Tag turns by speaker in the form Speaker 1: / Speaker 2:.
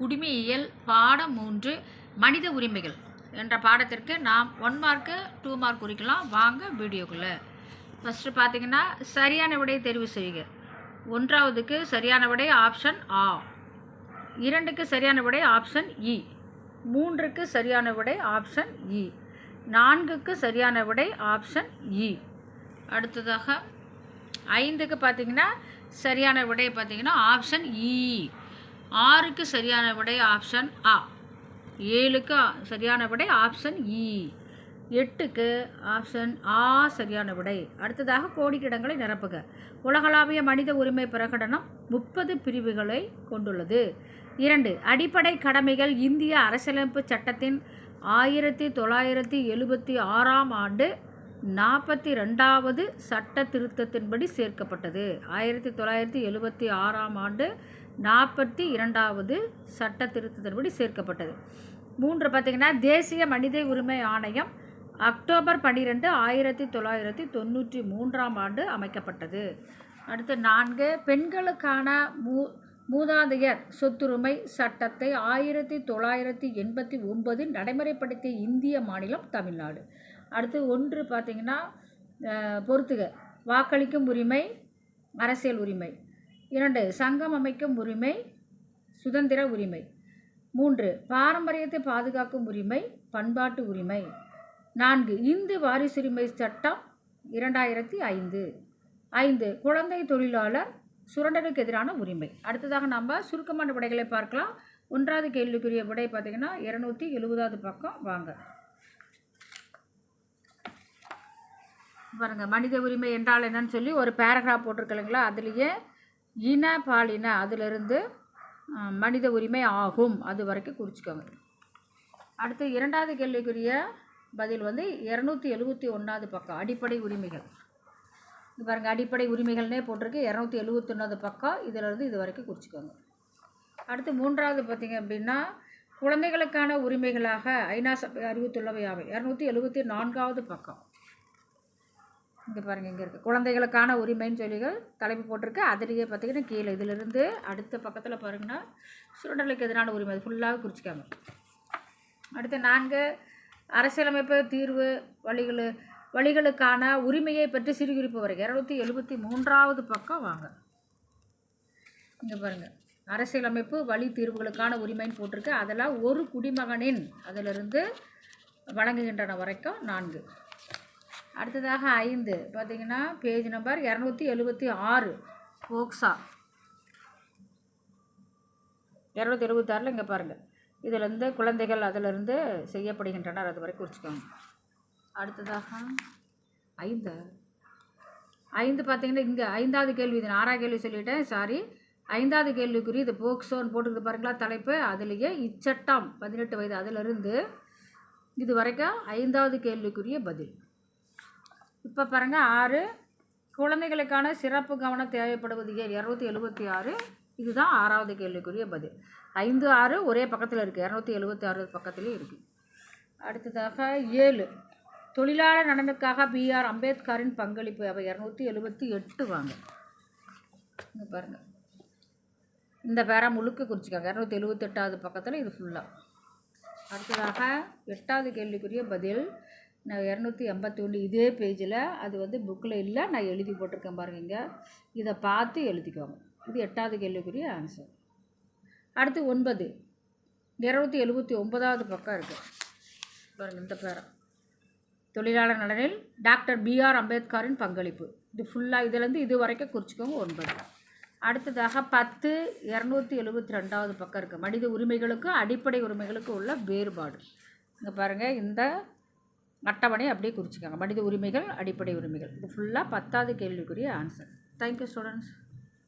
Speaker 1: குடிமையியல் பாடம் மூன்று மனித உரிமைகள் என்ற பாடத்திற்கு நாம் ஒன் மார்க்கு டூ மார்க் குறிக்கலாம். வாங்க வீடியோக்குள்ளே. ஃபஸ்ட்டு பார்த்தீங்கன்னா சரியான விடையை தெரிவு செய்க. ஒன்றாவதுக்கு சரியான விடை ஆப்ஷன் ஆ இரண்டுக்கு சரியான விடை ஆப்ஷன் இ e. மூன்றுக்கு சரியான விடை ஆப்ஷன் இ e. நான்குக்கு சரியான விடை ஆப்ஷன் இ e. அடுத்ததாக ஐந்துக்கு பார்த்தீங்கன்னா சரியான விடை பார்த்தீங்கன்னா ஆப்ஷன் இ ஆறுக்கு சரியான விடை ஆப்ஷன் ஆ ஏழுக்கு சரியான விடை ஆப்ஷன் இ e. எட்டுக்கு ஆப்ஷன் ஆ சரியான விடை. அடுத்ததாக கோடிக்கிடங்களை நிரப்புக. உலகளாவிய மனித உரிமை பிரகடனம் முப்பது பிரிவுகளை கொண்டுள்ளது. இரண்டு அடிப்படை கடமைகள் இந்திய அரசியலமைப்பு சட்டத்தின் ஆயிரத்தி தொள்ளாயிரத்தி எழுபத்தி ஆறாம் ஆண்டு நாற்பத்தி ரெண்டாவது சட்ட திருத்தத்தின்படி சேர்க்கப்பட்டது. ஆயிரத்தி தொள்ளாயிரத்தி எழுபத்தி ஆறாம் ஆண்டு நாற்பத்தி இரண்டாவது சட்ட திருத்தத்தின்படி சேர்க்கப்பட்டது. மூன்று பார்த்திங்கன்னா தேசிய மனித உரிமை ஆணையம் அக்டோபர் பன்னிரெண்டு ஆயிரத்தி தொள்ளாயிரத்தி தொண்ணூற்றி மூன்றாம் ஆண்டு அமைக்கப்பட்டது. அடுத்து நான்கு பெண்களுக்கான மூ மூதாதையர் சொத்துரிமை சட்டத்தை ஆயிரத்தி தொள்ளாயிரத்தி எண்பத்தி ஒன்பதில் நடைமுறைப்படுத்திய இந்திய மாநிலம் தமிழ்நாடு. அடுத்து ஒன்று பார்த்திங்கன்னா பொறுத்துக. வாக்களிக்கும் உரிமை அரசியல் உரிமை. இரண்டு சங்கம் அமைக்கும் உரிமை சுதந்திர உரிமை. மூன்று பாரம்பரியத்தை பாதுகாக்கும் உரிமை பண்பாட்டு உரிமை. நான்கு இந்து வாரிசுரிமை சட்டம் இரண்டாயிரத்தி ஐந்து. ஐந்து குழந்தை தொழிலாளர் சுரண்டலுக்கு எதிரான உரிமை. அடுத்ததாக நம்ம சுருக்கமான விடைகளை பார்க்கலாம். ஒன்றாவது கேள்விக்குரிய விடை பார்த்திங்கன்னா இரநூத்தி எழுபதாவது பக்கம் வாங்க. பாருங்கள் மனித உரிமை என்றால் என்னன்னு சொல்லி ஒரு பேராகிராஃப் போட்டிருக்கலைங்களா அதுலேயே இன பாலின அதிலிருந்து மனித உரிமை ஆகும். அது வரைக்கும் குறிச்சிக்கோங்க. அடுத்து இரண்டாவது கேள்விக்குரிய பதில் வந்து இரநூத்தி எழுபத்தி ஒன்றாவது பக்கம் அடிப்படை உரிமைகள். இது பாருங்கள் அடிப்படை உரிமைகள்னே போட்டிருக்கு. இரநூத்தி எழுபத்தி ஒன்றாவது பக்கம் இதிலிருந்து இது வரைக்கும் குறிச்சிக்கோங்க. அடுத்து மூன்றாவது பார்த்தீங்க அப்படின்னா குழந்தைகளுக்கான உரிமைகளாக ஐநா சபை அறிவித்துள்ளவை யாவை இரநூத்தி எழுபத்தி நான்காவது பக்கம். இங்கே பாருங்கள் இங்கே இருக்குது குழந்தைகளுக்கான உரிமைன்னு சொல்லிகள் தலைப்பு போட்டிருக்கு. அதிலேயே பார்த்தீங்கன்னா கீழே இதிலிருந்து அடுத்த பக்கத்தில் பாருங்கன்னா சுரண்டலுக்கு எதிரான உரிமை அது ஃபுல்லாக குறிச்சிக்காங்க. அடுத்து நான்கு அரசியலமைப்பு தீர்வு வழிகள் வழிகளுக்கான உரிமையை பற்றி சிறுகுறிப்பு வரைக்கும் இரநூத்தி எழுபத்தி மூன்றாவது பக்கம் வாங்க. இங்கே பாருங்கள் அரசியலமைப்பு வழி தீர்வுகளுக்கான உரிமைன்னு போட்டிருக்கு. அதெல்லாம் ஒரு குடிமகனின் அதிலிருந்து வழங்குகின்றன வரைக்கும் நான்கு. அடுத்ததாக ஐந்து. பார்த்தீங்கன்னா பேஜ் நம்பர் இரநூத்தி எழுபத்தி ஆறு. போக்ஸா இரநூத்தி எழுபத்தாறில் இங்கே பாருங்கள் இதிலேருந்து குழந்தைகள் அதிலிருந்து செய்யப்படுகின்றனர். அது வரைக்கும் குறிச்சிக்கோங்க. அடுத்ததாக ஐந்து. ஐந்து பார்த்தீங்கன்னா இங்கே ஐந்தாவது கேள்வி. இது நான் ஆறாவது கேள்வி சொல்லிட்டேன். சாரி ஐந்தாவது கேள்விக்குரிய இது போக்சோன்னு போட்டுருக்கு பாருங்களா தலைப்பு. அதுலேயே இச்சட்டம் பதினெட்டு வயது அதிலிருந்து இது வரைக்கும் ஐந்தாவது கேள்விக்குரிய பதில். இப்போ பாருங்கள் ஆறு. குழந்தைகளுக்கான சிறப்பு கவனம் தேவைப்படுவது ஏன்? இரநூத்தி எழுபத்தி ஆறு. இதுதான் ஆறாவது கேள்விக்குரிய பதில். ஐந்து ஆறு ஒரே பக்கத்தில் இருக்குது இரநூத்தி எழுபத்தி ஆறு பக்கத்துலேயும் இருக்குது அடுத்ததாக ஏழு. தொழிலாளர் நலனுக்காக பிஆர் அம்பேத்கரின் பங்களிப்பு. அவை இரநூத்தி எழுபத்தி எட்டு வாங்க. பாருங்கள் இந்த பேரா முழுக்க குறிச்சிக்காங்க. இரநூத்தி எழுபத்தெட்டாவது பக்கத்தில் இது ஃபுல்லாக அடுத்ததாக எட்டாவது கேள்விக்குரிய பதில். நான் இரநூத்தி எண்பத்தி ஒன்று இதே பேஜில் அது வந்து புக்கில் இல்லை நான் எழுதி போட்டிருக்கேன் பாருங்கள் இங்கே இதை பார்த்து எழுதிக்கோங்க. இது எட்டாவது கேள்விக்குரிய ஆன்சர் அடுத்து ஒன்பது. இரநூத்தி எழுபத்தி ஒன்பதாவது பக்கம் இருக்குது பாருங்கள் இந்த பேரம் தொழிலாளர் நலனில் டாக்டர் பிஆர் அம்பேத்கரின் பங்களிப்பு. இது ஃபுல்லாக இதுலேருந்து இது வரைக்கும் குறிச்சிக்கோங்க ஒன்பது. அடுத்ததாக பத்து இரநூத்தி எழுபத்தி ரெண்டாவது பக்கம் இருக்குது மனித உரிமைகளுக்கும் அடிப்படை உரிமைகளுக்கும் உள்ள வேறுபாடு. இங்கே பாருங்கள் இந்த அட்டவணை அப்படியே குறிச்சிக்கோங்க. மனித உரிமைகள் அடிப்படை உரிமைகள். இது ஃபுல்லாக பத்தாவது கேள்விக்குரிய ஆன்சர் தேங்க்யூ ஸ்டூடெண்ட்ஸ்